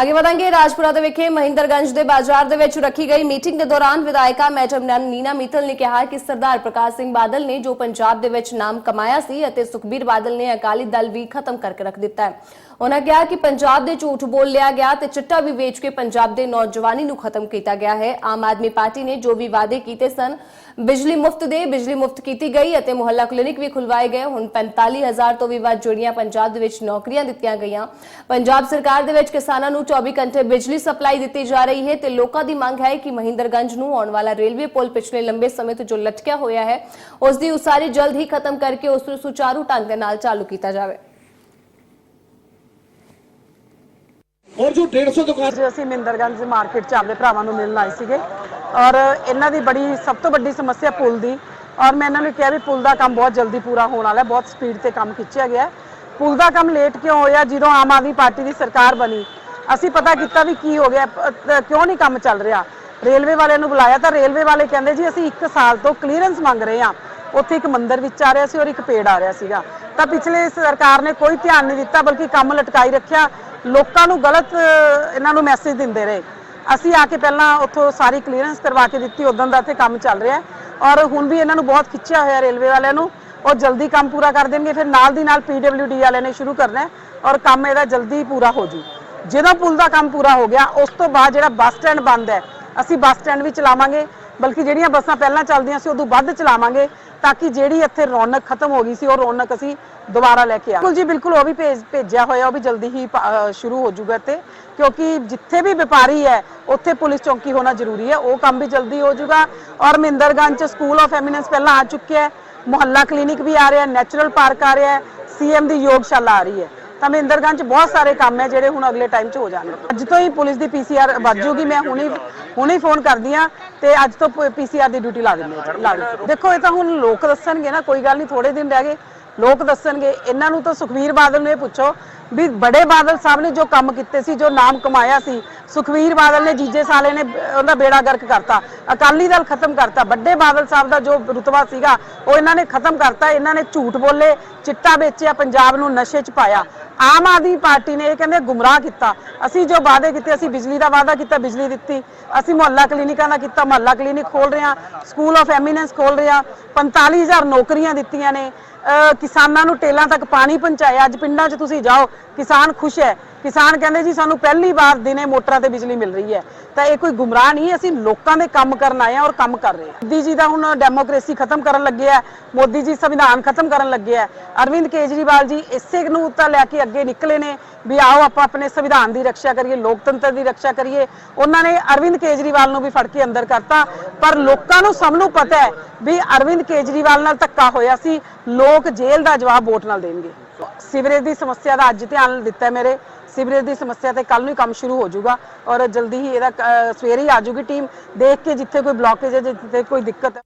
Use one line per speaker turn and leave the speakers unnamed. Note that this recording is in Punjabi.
ਅੱਗੇ ਵਧਾਂਗੇ। ਰਾਜਪੁਰਾ ਦੇ ਵਿਖੇ ਮਹਿੰਦਰਗੰਜ ਦੇ ਬਾਜ਼ਾਰ ਦੇ ਵਿੱਚ ਰੱਖੀ ਗਈ ਮੀਟਿੰਗ ਦੇ ਦੌਰਾਨ ਵਿਧਾਇਕਾ ਮੈਡਮ ਨੀਨਾ ਮਿੱਤਲ ਨੇ ਕਿਹਾ ਕਿ ਸਰਦਾਰ ਪ੍ਰਕਾਸ਼ ਸਿੰਘ ਬਾਦਲ ਨੇ ਜੋ ਪੰਜਾਬ ਦੇ ਵਿੱਚ ਨਾਮ ਕਮਾਇਆ ਸੀ ਅਤੇ ਸੁਖਬੀਰ ਬਾਦਲ ਨੇ ਅਕਾਲੀ ਦਲ ਵੀ ਖਤਮ ਕਰਕੇ ਰੱਖ ਦਿੱਤਾ ਹੈ। ਉਹਨਾਂ ਕਿਹਾ ਕਿ ਪੰਜਾਬ ਦੇ ਝੂਠ ਬੋਲ ਲਿਆ ਗਿਆ ਤੇ ਚਿੱਟਾ ਵੀ ਵੇਚ ਕੇ ਪੰਜਾਬ ਦੇ ਨੌਜਵਾਨੀ ਨੂੰ ਖਤਮ ਕੀਤਾ ਗਿਆ ਹੈ। ਆਮ ਆਦਮੀ ਪਾਰਟੀ ਨੇ ਜੋ ਵੀ ਵਾਅਦੇ ਕੀਤੇ ਸਨ, ਬਿਜਲੀ ਮੁਫਤ ਦੇ, ਬਿਜਲੀ ਮੁਫਤ ਕੀਤੀ ਗਈ ਅਤੇ ਮੁਹੱਲਾ ਕਲੀਨਿਕ ਵੀ ਖੁਲਵਾਏ ਗਏ। ਹੁਣ 45000 ਤੋਂ ਵੀ ਵੱਧ ਜੁੜੀਆਂ ਪੰਜਾਬ ਦੇ ਵਿੱਚ ਨੌਕਰੀਆਂ ਦਿੱਤੀਆਂ ਗਈਆਂ। ਪੰਜਾਬ ਸਰਕਾਰ ਦੇ ਵਿੱਚ ਕਿਸਾਨਾਂ ਨੂੰ 24 ਘੰਟੇ ਬਿਜਲੀ ਸਪਲਾਈ ਦਿੱਤੀ ਜਾ ਰਹੀ ਹੈ ਤੇ ਲੋਕਾਂ ਦੀ ਮੰਗ ਹੈ ਕਿ ਮਹਿੰਦਰਗੰਜ ਨੂੰ ਆਉਣ ਵਾਲਾ ਰੇਲਵੇ ਪੁਲ ਪਿਛਲੇ ਲੰਬੇ ਸਮੇਂ ਤੋਂ ਜੋ ਲਟਕਿਆ ਹੋਇਆ ਹੈ ਉਸ ਦੀ ਉਸਾਰੀ ਜਲਦ ਹੀ ਖਤਮ ਕਰਕੇ ਉਸ ਨੂੰ ਸੁਚਾਰੂ ਢੰਗ ਦੇ ਨਾਲ ਚਾਲੂ ਕੀਤਾ ਜਾਵੇ।
ਔਰ ਜੋ 150 ਦੁਕਾਨ
ਜੀ ਅਸੀਂ ਮਹਿੰਦਰਗੰਜ ਮਾਰਕੀਟ ਚ ਆਪਦੇ ਭਰਾਵਾਂ ਨੂੰ ਮਿਲਣ ਆਏ ਸੀਗੇ ਔਰ ਇਹਨਾਂ ਦੀ ਬੜੀ ਸਭ ਤੋਂ ਵੱਡੀ ਸਮੱਸਿਆ ਪੁਲ ਦੀ ਔਰ ਮੈਂ ਇਹਨਾਂ ਨੂੰ ਕਿਹਾ ਵੀ ਪੁਲ ਦਾ ਕੰਮ ਬਹੁਤ ਜਲਦੀ ਪੂਰਾ ਹੋਣ ਵਾਲਾ ਹੈ ਬਹੁਤ ਸਪੀਡ ਤੇ ਕੰਮ ਖਿੱਚਿਆ ਗਿਆ ਹੈ। ਪੁਲ ਦਾ ਕੰਮ ਲੇਟ ਕਿਉਂ ਹੋਇਆ? ਜਦੋਂ ਆਮ ਆਦਮੀ ਪਾਰਟੀ ਦੀ ਸਰਕਾਰ ਬਣੀ ਅਸੀਂ ਪਤਾ ਕੀਤਾ ਵੀ ਕੀ ਹੋ ਗਿਆ ਅ, ਕਿਉਂ ਨਹੀਂ ਕੰਮ ਚੱਲ ਰਿਹਾ। ਰੇਲਵੇ ਵਾਲਿਆਂ ਨੂੰ ਬੁਲਾਇਆ ਤਾਂ ਰੇਲਵੇ ਵਾਲੇ ਕਹਿੰਦੇ ਜੀ ਅਸੀਂ 1 ਸਾਲ ਤੋਂ ਕਲੀਅਰੈਂਸ ਮੰਗ ਰਹੇ ਹਾਂ। ਉੱਥੇ ਇੱਕ ਮੰਦਿਰ ਵਿੱਚ ਆ ਰਿਹਾ ਸੀ ਔਰ ਇੱਕ ਪੇੜ ਆ ਰਿਹਾ ਸੀਗਾ। ਤਾਂ ਪਿਛਲੇ ਸਰਕਾਰ ਨੇ ਕੋਈ ਧਿਆਨ ਨਹੀਂ ਦਿੱਤਾ ਬਲਕਿ ਕੰਮ ਲਟਕਾਈ ਰੱਖਿਆ। ਲੋਕਾਂ ਨੂੰ ਗਲਤ ਅ, ਇਹਨਾਂ ਨੂੰ ਮੈਸੇਜ ਦਿੰਦੇ ਰਹੇ। ਅਸੀਂ ਆ ਕੇ ਪਹਿਲਾਂ ਉੱਥੋਂ ਸਾਰੀ ਕਲੀਅਰੈਂਸ ਕਰਵਾ ਕੇ ਦਿੱਤੀ ਉਦੋਂ ਦਾ ਇੱਥੇ ਕੰਮ ਚੱਲ ਰਿਹਾ ਹੈ। ਔਰ ਹੁਣ ਵੀ ਇਹਨਾਂ ਨੂੰ ਬਹੁਤ ਖਿੱਚਿਆ ਹੋਇਆ ਰੇਲਵੇ ਵਾਲਿਆਂ ਨੂੰ। ਉਹ ਜਲਦੀ ਕੰਮ ਪੂਰਾ ਕਰ ਦੇਣਗੇ ਫਿਰ ਨਾਲ ਦੀ ਨਾਲ ਪੀਡਬਲਯੂਡੀ ਵਾਲਿਆਂ ਨੇ ਸ਼ੁਰੂ ਕਰਨਾ ਹੈ। ਔਰ ਕੰਮ ਇਹਦਾ ਜਲਦੀ ਪੂਰਾ ਹੋ ਜੂ। ਜਦੋਂ ਪੁਲ ਦਾ ਕੰਮ ਪੂਰਾ ਹੋ ਗਿਆ, ਉਸ ਤੋਂ ਬਾਅਦ ਜਿਹੜਾ ਬੱਸ ਸਟੈਂਡ ਬੰਦ ਹੈ, ਅਸੀਂ ਬੱਸ ਸਟੈਂਡ ਵੀ ਚਲਾਵਾਂਗੇ, ਬਲਕਿ ਜਿਹੜੀਆਂ ਬੱਸਾਂ ਪਹਿਲਾਂ ਚੱਲਦੀਆਂ ਸੀ, ਉਦੋਂ ਵੱਧ ਚਲਾਵਾਂਗੇ, ਤਾਂ ਕਿ ਜਿਹੜੀ ਇੱਥੇ ਰੌਣਕ ਖਤਮ ਹੋ ਗਈ ਸੀ, ਉਹ ਰੌਣਕ ਅਸੀਂ ਦੁਬਾਰਾ ਲੈ ਕੇ ਆ। ਬਿਲਕੁਲ ਜੀ, ਬਿਲਕੁਲ, ਉਹ ਵੀ ਭੇਜ, ਭੇਜਿਆ ਹੋਇਆ, ਉਹ ਵੀ ਜਲਦੀ ਹੀ ਪ- ਸ਼ੁਰੂ ਹੋ ਜਾਊਗਾ ਇੱਥੇ, ਕਿਉਂਕਿ ਜਿੱਥੇ ਵੀ ਵਪਾਰੀ ਹੈ, ਉੱਥੇ ਪੁਲਿਸ ਚੌਂਕੀ ਹੋਣਾ ਜ਼ਰੂਰੀ ਹੈ, ਉਹ ਕੰਮ ਵੀ ਜਲਦੀ ਹੋ ਜਾਊਗਾ ਔਰ ਮਿੰਦਰਗੰਜ ਚ ਸਕੂਲ ਆਫ ਐਮੀਨੈਂਸ ਪਹਿਲਾਂ ਆ ਚੁੱਕਿਆ ਹੈ, ਮੁਹੱਲਾ ਕਲੀਨਿਕ ਵੀ ਆ ਰਿਹਾ ਨੈਚੁਰਲ ਪਾਰਕ ਆ ਰਿਹਾ ਹੈ ਸੀਐਮ ਦੀ ਯੋਗਸ਼ਾਲਾ ਆ ਰਹੀ ਹੈ। ਤਾਂ ਮਹਿੰਦਰਗੰਜ 'ਚ ਬਹੁਤ ਸਾਰੇ ਕੰਮ ਹੈ ਜਿਹੜੇ ਹੁਣ ਅਗਲੇ ਟਾਈਮ 'ਚ ਹੋ ਜਾਣਗੇ। ਅੱਜ ਤੋਂ ਹੀ ਪੁਲਿਸ ਦੀ ਪੀਸੀਆਰ ਵੱਧ ਜੂਗੀ, ਮੈਂ ਹੁਣੇ ਹੁਣੇ ਫੋਨ ਕਰਦੀ ਆ ਤੇ ਅੱਜ ਤੋਂ ਪੀਸੀਆਰ ਦੀ ਡਿਊਟੀ ਲਾ ਦਿੰਦੇ ਹਾਂ, ਲਾ ਦਿੰਦੇ ਦੇਖੋ, ਇਹ ਤਾਂ ਹੁਣ ਲੋਕ ਦੱਸਣਗੇ ਨਾ, ਕੋਈ ਗੱਲ ਨਹੀਂ ਥੋੜੇ ਦਿਨ ਰਹਿ ਗਏ, ਲੋਕ ਦੱਸਣਗੇ। ਇਹਨਾਂ ਨੂੰ ਤਾਂ ਸੁਖਵੀਰ ਬਾਦਲ ਨੂੰ ਪੁੱਛੋ ਵੀ ਬੜੇ ਬਾਦਲ ਸਾਹਿਬ ਨੇ ਜੋ ਕੰਮ ਕੀਤੇ ਸੀ, ਜੋ ਨਾਮ ਕਮਾਇਆ ਸੀ, ਸੁਖਵੀਰ ਬਾਦਲ ਨੇ, ਜੀਜੇ ਸਾਲੇ ਨੇ, ਉਹਦਾ ਬੇੜਾ ਗਰਕ ਕਰਤਾ, ਅਕਾਲੀ ਦਲ ਖਤਮ ਕਰਤਾ, ਵੱਡੇ ਬਾਦਲ ਸਾਹਿਬ ਦਾ ਜੋ ਰੁਤਬਾ ਸੀਗਾ, ਉਹ ਇਹਨਾਂ ਨੇ ਖਤਮ ਕਰਤਾ, ਇਹਨਾਂ ਨੇ ਝੂਠ ਬੋਲੇ, ਚਿੱਟਾ ਵੇਚਿਆ, ਪੰਜਾਬ ਨੂੰ ਨਸ਼ੇ 'ਚ ਪਾਇਆ। ਆਮ ਆਦਮੀ ਪਾਰਟੀ ਨੇ ਇਹ ਕਹਿੰਦੇ ਗੁੰਮਰਾਹ ਕੀਤਾ। ਅਸੀਂ ਜੋ ਵਾਅਦੇ ਕੀਤੇ, ਅਸੀਂ ਬਿਜਲੀ ਦਾ ਵਾਅਦਾ ਕੀਤਾ, ਬਿਜਲੀ ਦਿੱਤੀ। ਅਸੀਂ ਮੁਹੱਲਾ ਕਲੀਨਿਕਾਂ ਦਾ ਕੀਤਾ, ਮੁਹੱਲਾ ਕਲੀਨਿਕ ਖੋਲ ਰਹੇ ਹਾਂ। ਸਕੂਲ ਆਫ ਐਮੀਨੈਂਸ ਖੋਲ ਰਹੇ ਹਾਂ। 45000 ਨੌਕਰੀਆਂ ਦਿੱਤੀਆਂ ਨੇ। ਕਿਸਾਨਾਂ ਨੂੰ ਟੇਲਾਂ ਤੱਕ ਪਾਣੀ ਪਹੁੰਚਾਇਆ। ਅੱਜ ਪਿੰਡਾਂ 'ਚ ਤੁਸੀਂ ਜਾਓ, ਕਿਸਾਨ ਖੁਸ਼ ਹੈ। ਕਿਸਾਨ ਕਹਿੰਦੇ ਜੀ, ਸਾਨੂੰ ਪਹਿਲੀ ਵਾਰ ਦਿਨੇ ਮੋਟਰਾਂ ਤੇ ਬਿਜਲੀ ਮਿਲ ਰਹੀ ਹੈ। ਤਾਂ ਇਹ ਕੋਈ ਗੁੰਮਰਾਹ ਨਹੀਂ, ਅਸੀਂ ਲੋਕਾਂ ਦੇ ਕੰਮ ਕਰਨ ਆਏ ਹਾਂ ਔਰ ਕੰਮ ਕਰ ਰਹੇ ਹਾਂ। ਮੋਦੀ ਜੀ ਦਾ ਹੁਣ ਡੈਮੋਕ੍ਰੇਸੀ ਖਤਮ ਕਰਨ ਲੱਗੇ ਹੈ। ਮੋਦੀ ਜੀ ਸੰਵਿਧਾਨ ਖਤਮ ਕਰਨ ਲੱਗੇ ਹੈ। ਅਰਵਿੰਦ ਕੇਜਰੀਵਾਲ ਜੀ ਇਸੇ ਨੂੰ ਤਾਂ ਲੈ ਕੇ ਅੱਗੇ ਨਿਕਲੇ ਨੇ ਵੀ ਆਓ ਆਪਾਂ ਆਪਣੇ ਸੰਵਿਧਾਨ ਦੀ ਰੱਖਿਆ ਕਰੀਏ, ਲੋਕਤੰਤਰ ਦੀ ਰੱਖਿਆ ਕਰੀਏ। ਉਹਨਾਂ ਨੇ ਅਰਵਿੰਦ ਕੇਜਰੀਵਾਲ ਨੂੰ ਵੀ ਫੜ ਕੇ ਅੰਦਰ ਕਰਤਾ। ਪਰ ਲੋਕਾਂ ਨੂੰ ਸਭ ਨੂੰ ਪਤਾ ਹੈ ਵੀ ਅਰਵਿੰਦ ਕੇਜਰੀਵਾਲ ਨਾਲ ਧੱਕਾ ਹੋਇਆ ਸੀ। ਲੋਕ ਲੋਕ ਜੇਲ੍ਹ ਦਾ ਜਵਾਬ ਵੋਟ ਨਾਲ ਦੇਣਗੇ। ਸੀਵਰੇਜ ਦੀ ਸਮੱਸਿਆ ਦਾ ਅੱਜ ਧਿਆਨ ਦਿੱਤਾ ਮੇਰੇ। ਸੀਵਰੇਜ ਦੀ ਸਮੱਸਿਆ ਤੇ ਕੱਲ ਨੂੰ ਹੀ ਕੰਮ ਸ਼ੁਰੂ ਹੋ ਜਾਊਗਾ ਔਰ ਜਲਦੀ ਹੀ ਇਹਦਾ ਅਹ, ਸਵੇਰੇ ਹੀ ਆ ਜਾਊਗੀ ਟੀਮ। ਦੇਖ ਕੇ ਜਿੱਥੇ ਕੋਈ ਬਲੌਕੇਜ ਹੈ ਜਿੱਥੇ ਕੋਈ ਦਿੱਕਤ ਹੈ।